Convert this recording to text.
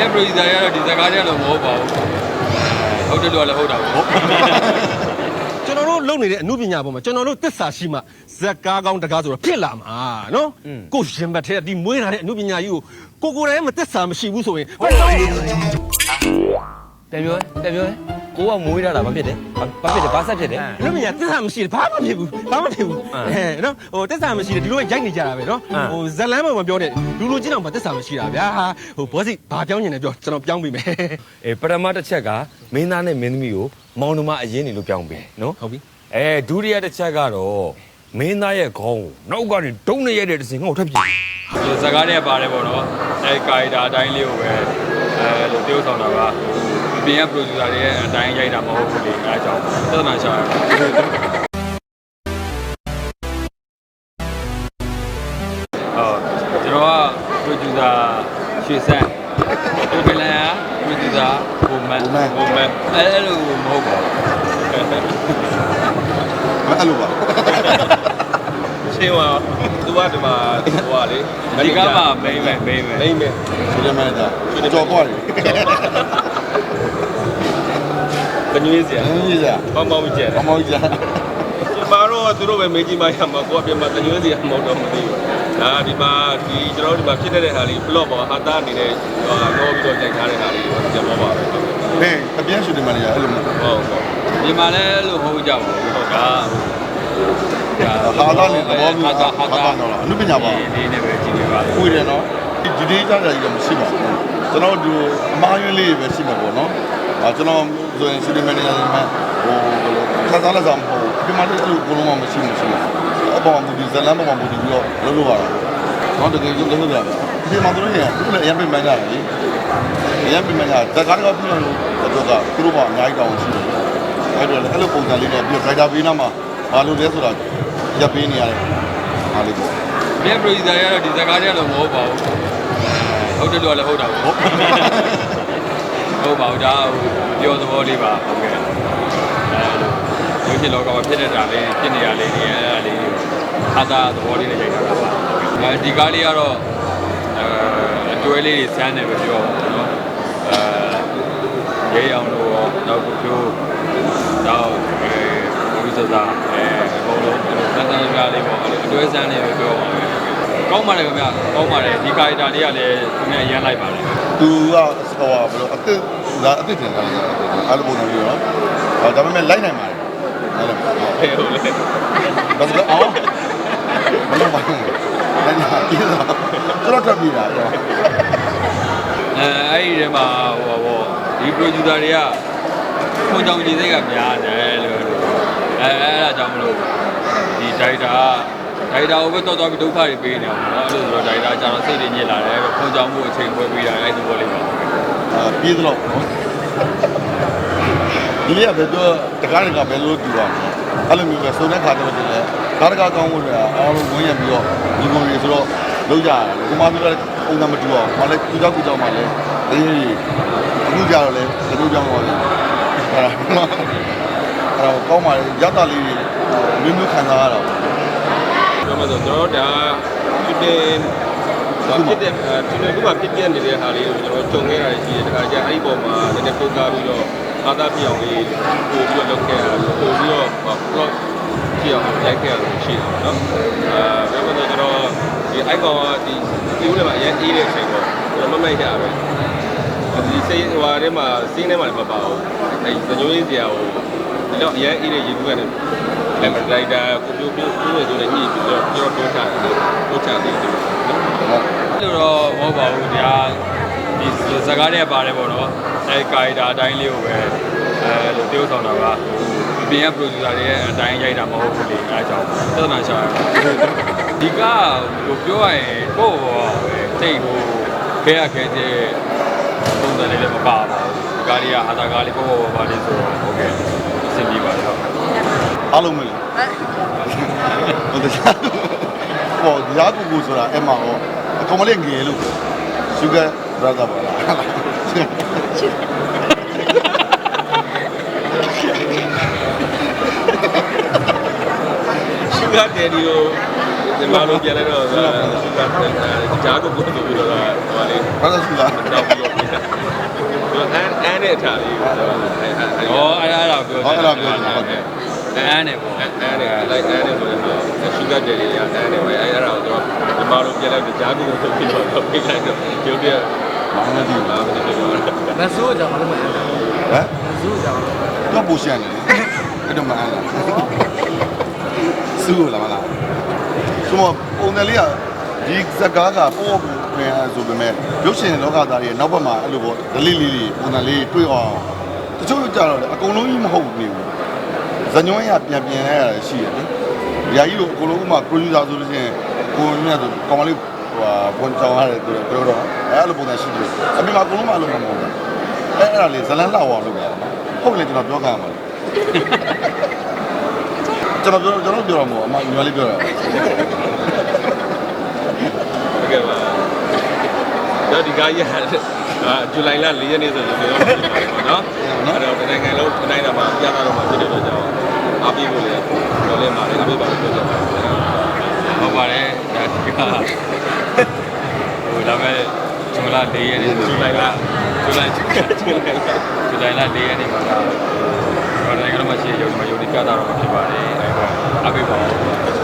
ဒီပရိုဂျူဆာတွေကတော့ဒီစကားတွေကတော့မဟုတ်ပါဘူးဟုတ်တယ်လို့လည်းဟုတ်တာပေါ့ကျွန်တော်တို့လုပ်နေတဲ့အမှုပညာပေါ်မှာကျွန်တော်တို့သစ္စာရှိမှဇက်ကားကောင်းတကားဆိုတော့ဖြစ်လာမှာနော်ကိုရှင်ဘတ်ထဲကဒီမွေးလာတဲ့အမှုပညာကြီးကိုကိုကိုယ်တိုင်မသစ္စာမရှိဘူးဆိုရင်ဘယ်တော့ပြန်ပြောပြန်ပြော ကိုကမွေးထားတာဘာဖြစ်တယ်ဘာဖြစ်တယ်ဘာဆက်ဖြစ်တယ်အမှုပညာသစ္စာမရှိတယ်ဘာမှမဖြစ်ဘူးဘာမှမဖြစ်ဘူးအဲနော်ဟိုသစ္စာမရှိတယ်ဒီလိုပဲရိုက်နေကြတာပဲနော်ဟိုဇက်လန်းပေါ်မှာပြောတယ်လူလူချင်းအောင်ဘာသစ္စာမရှိတာဗျာဟိုဘောစီဘာပြောင်းနေလဲပြောကျွန်တော်ပြောင်းပြီမယ်အေးပထမတစ်ချက်ကမင်းသားနဲ့မင်းသမီးကိုမောင်နှမအရင်နေလို့ပြောင်းပေးနော်ဟုတ်ပြီအဲဒုတိယတစ်ချက်ကတော့မင်းသားရဲ့ခေါင်းကိုနောက်ကနေဒုံးနေရတဲ့တစ်စင်ငေါ့ထပ်ပြေးဒီစကားတွေကပါတယ်ပေါ့နော်အဲကာရီတာအတိုင်းလေးကိုပဲအဲလို့ tiêu ဆောင်တာက ပြင်ကပရိုဂျူဆာတွေရဲ့အတိုင်းရိုက်တာမဟုတ်ဘူးလေအဲအကြောင်းသဒနာရှာရဟုတ်ကျွန်တော်ကပရိုဂျူဆာရွှေစန်းကိုပလန်ကပရိုဂျူဆာဘုံမန်ဘုံမန်အဲအဲ့လိုမဟုတ်ပါဘူးအဲ့လိုပါရှင်းသွားသူကဒီမှာဟိုကလေဒီကမှမိမ့်မယ်မိမ့်မယ်မိမ့်မယ်ဆိုတဲ့မန်နေတာကြော်ကွာတယ် ကညွေးစရာအင်းကြီးစားပေါင်းပေါင်းကြက်အမောကြီးစားဒီမှာတော့သူတို့ပဲမေးကြည့်မှရမှာကိုကပြန်မှာကညွေးစရာမဟုတ်တော့မသိဘူးဒါဒီမှာဒီကျွန်တော်တို့ဒီမှာဖြစ်တဲ့ဟာလေး blog ပေါ်ဟာတာအနေနဲ့ဟိုတော့ပြီးတော့ကြိုက်ထားတဲ့ဟာလေးကိုပြန်ပေါ်ပါပဲဘယ်အပြန်ရှူတယ်မန်နေအဲ့လိုမျိုးဟုတ်ဟုတ်ဒီမှာလည်းအဲ့လိုမဟုတ်ကြပါဘူးဟုတ်ကဲ့ဟာသာနေသဘောမျိုးဟာတာဟာတာတော့အနုပညာပါဒီနေ့ပဲကြည့်နေပါကိုယ်တယ်နော်ဒီဒီကြတာကြီးတော့မရှိပါဘူး ကျွန်တော်တို့အမားယွန်းလေးပဲရှိမှာပေါ့နော်အာကျွန်တော်ဆိုရင်ရှူတယ်မန်နေဂျာမှာဟိုဘယ်လိုခါသားလက်ဆောင်မဟုတ်ဘူးဒီမှာလည်းသူ့ကိုလုံးဝမရှိမရှိအပေါ်မှာဒီဇလန်ပေါ်မှာဒီပြီးတော့လုံးလို့ပါတော့တကယ်ကြီးလုံးလို့ရတယ်ဒီမှာတို့ရင်သူလည်းအရင်ပြင်မှန်းကြတယ်လေအရင်ပြင်မှန်းကြတကားတော့ပြင်လို့တော့ကသူတို့ကအများကြီးတောင်းရှိတယ်အဲ့တော့အဲ့လိုပုံစံလေးနဲ့ပြီးတော့ driver ပေးနာမှာဘာလို့လဲဆိုတာရပ်ပေးနေရတယ်အားလေးပေါ့ဒီပရိုဂျူဆာတွေကတော့ဒီစကားတွေကတော့မဟုတ်ပါဘူး ဟုတ်တယ်လို့လည်းဟုတ်တာပေါ့ဟုတ်ပါဘူးဒါဟိုပြောသဘောလေးပါဟုတ်ကဲ့အဲလိုရုပ်ရှင်လောကမှာဖြစ်နေတာလေးဖြစ်နေရလေးတွေအဲ့ဒါလေးတွေဟာတာသဘောလေးနဲ့ရိုက်ထားတာပါအဲဒီကားလေးကတော့အဲအတွဲလေးတွေစမ်းတယ်ပဲပြောပါတော့နော်အဲရဲအောင်လို့ရောနောက်ကိုပြောတော့အဲဘုရားစာအဲအကုန်လုံးအဲ့လိုစမ်းစမ်းကားလေးပေါ့အဲ့လိုအတွဲစမ်းနေပဲပြောပါမယ် ကောင်းပါတယ်ခင်ဗျကောင်းပါတယ်ဒီကာရီတာလေးကလည်းသူနဲ့ရမ်းလိုက်ပါတယ်သူကဟိုဘယ်လိုအစ်စ်ဒါအစ်စ်တင်တာလေအဲ့လိုပုံစံမျိုးနော်ဒါပေမဲ့လိုက်နိုင်ပါတယ်အဲ့လိုဖဲဟုတ်လေဒါဆိုတော့အော်မလုပ်ပါဘူးလည်းညာပြေးတော့ကျွန်တော်တက်ပြေးတာတော့အဲအဲ့ဒီထဲမှာဟိုပါဒီ producer တွေကခွန်ကြောင်ကြီးစိတ်ကများတယ်လို့အဲအဲ့ဒါကြောင့်မလို့ဒီ director က ဒရိုက်တာကိုပဲတော်တော်ပြီးဒုက္ခတွေပေးနေအောင်နော်အဲ့လိုဆိုတော့ဒရိုက်တာကျွန်တော်စိတ်တွေညစ်လာတယ်ခုံချောင်းမှုအချိန်ခွဲပေးတာအဲ့ဒီလိုလေးပါအာပြီးတော့ဒီလေးကဘယ်တော့တကားတကားဘယ်လိုတူပါအဲ့လိုမျိုးပဲစုံတဲ့ခါကျတော့ကျတယ်ဒါတကားကောင်းဖို့လည်းအားလုံးဝင်ရပြီးတော့ဒီကုန်တွေဆိုတော့လုံးကြရတယ်ဥမာဆိုတော့ပုံစံမတူအောင်ဘာလဲကူကြောက်ကူကြောက်မှလည်းအေးအခုကြတော့လည်းဒီလိုကြောက်ပါလေအဲ့ဒါအဲ့တော့ကောင်းပါလေရတလေးတွေမျိုးမျိုးခံစားရတာပေါ့ မှဆိုကျွန်တော်ဒါဖြစ်တဲ့ဘာဖြစ်တဲ့ကျွန်တော်ကဖြစ်ပြနေတဲ့ဟာလေးကိုကျွန်တော်ကြုံခဲ့ရရှိတယ်တခါကျအဲ့ဒီပုံမှာနည်းနည်းပို့ကားပြီးတော့အာသာပြောင်းလေးပို့ပြီးတော့လုပ်ခဲ့ရပို့ပြီးတော့ plot ပြောင်းရိုက်ခဲ့ရလို့ရှိတယ်နော်အဲပြောမှဆိုကျွန်တော်ဒီ icon ကဒီဒီဦးထဲမှာအရင်အေးတဲ့အချိန်ပေါ့ကျွန်တော်မမိုက်ရပဲဒီစိတ်ဟိုဟာထဲမှာစင်းထဲမှာမပါဘူးအဲညွှန်းရေးစရာကို ဒီတော့အရင်အေးတဲ့ရေကူးကနေအဲ့ဒါရိုက်တာကိုပြိုးပြိုးပြိုးနေဆိုနေညှိပြီးတော့ပြောတော့ထားတယ်တော့ချတယ်နော်အဲ့လိုတော့မဟုတ်ပါဘူးဒါဒီစကားတွေပါတယ်ပေါ့နော်အဲကာရီတာအတိုင်းလေးကိုပဲအဲလို tiêu ဆောင်တာကပြင်က producer တွေရဲ့အတိုင်းရိုက်တာမဟုတ်ဘူးလေအဲအကြောင်းသဒနာရှာရဒီကဟိုပြောရရင်ကိုယ့်ဘောပဲတိတ်ဟိုခဲရခဲတဲ့ပုံစံလေးလည်းမပါပါဘူးဒီကားလေးကဟာတာကားလေးပေါ့ပေါ့ပါပါလေးဆိုတော့ဟုတ်ကဲ့အဆ င်ပြေပါတယ်ဟုတ်အားလုံးမလို့ဟုတ်တယ်ဟောဒီရားကူကူဆိုတာအဲ့မှာဟောအကောင်မလေးငယ်လို့ sugar brother ပါလားရှုဂါတယ်ဒီကိုဒီမှာလို့ပြန်လဲတော့ရှုဂါတယ်ဂျာကိုပို့ပြီးတော့ဟိုလေ brother sugar တော့ပြီးတော့ တဲ့အထာလေးကိုကျွန်တော်အဲအဲအဲဟောအဲ့ဒါအဲ့ဒါပြောဟောအဲ့ဒါပြောနေတာဟုတ်တယ်အန်းနေပေါ့အဲအဲလိုက်အဲအဲဆိုတော့ရှုဂတ်တယ်လေးရအဲအဲပဲအဲအဲ့ဒါကိုကျွန်တော်ဒီမှာတော့ပြလိုက်တော့ဂျာကူကိုထုတ်ပြီးတော့ပြလိုက်တော့ရုပ်ပြဘာမှမသိလာဘူးမသိဘူးမဆိုးကြပါလို့မလဲဟမ်ဆိုးကြပါလို့တော့ပူရှန်တယ်အဲ့တော့မအားလားစူးလာမလားဆိုတော့ပုံတယ်လေးကဒီစကားကပို့ ပြန်ဆိုပေမဲ့ရုပ်ရှင်လောကသားတွေနောက်ဘက်မှာအဲ့လိုပေါ့ဒလိလေးလေးပုံတယ်လေးတွေ့အောင်တချို့ကြတော့အကုန်လုံးကြီးမဟုတ်နေဘူးဇညွန်းရပြန်ပြန်ရတာရှိရတယ်။ယာကြီးတို့အကုန်လုံးက producer ဆိုလို့ရှိရင်ကိုမြတ်ဆိုကောင်မလေးဟိုပွန်ချောင်းရတယ်သူပြောတော့အဲ့လိုပုံစံရှိတယ်။အပြင်မှာအကုန်လုံးမလုပ်မှာမဟုတ်ဘူး။အဲ့အဲ့ဒါလေးဇလန်းလောက်အောင်လုပ်ရအောင်။ဟုတ်လေကျွန်တော်ပြောကြမှာလေ။ကျွန်တော်ပြောကျွန်တော်ပြောတော့မဟုတ်အမညီမလေးပြောတာတကယ်ပါ တော့ဒီကားရအာဇူလိုင်လ4ရက်နေ့ဆိုတော့ပြောနော်အဲ့တော့နိုင်ငံလုံးနိုင်ငံမှာပြသတော့မှာဖြစ်တဲ့အတွက်ကြောင့်အားပေးဖို့လည်းပြောလဲမှာလည်းအားပေးပါလို့ပြောကြပါတယ်ဟုတ်ပါတယ်ဒါဒီကဟိုဒါမဲ့ဇူလာ၄ရက်နေ့ဇူလိုင်လဇူလိုင်ဇူလိုင်လဇူလိုင်လ၄ရက်နေ့မှာတော့ကျွန်တော်နိုင်ငံတော်မှာရှိရုံမှာယုံကြည်ပြတာတော့ဖြစ်ပါတယ်အဲ့တော့အပိပါ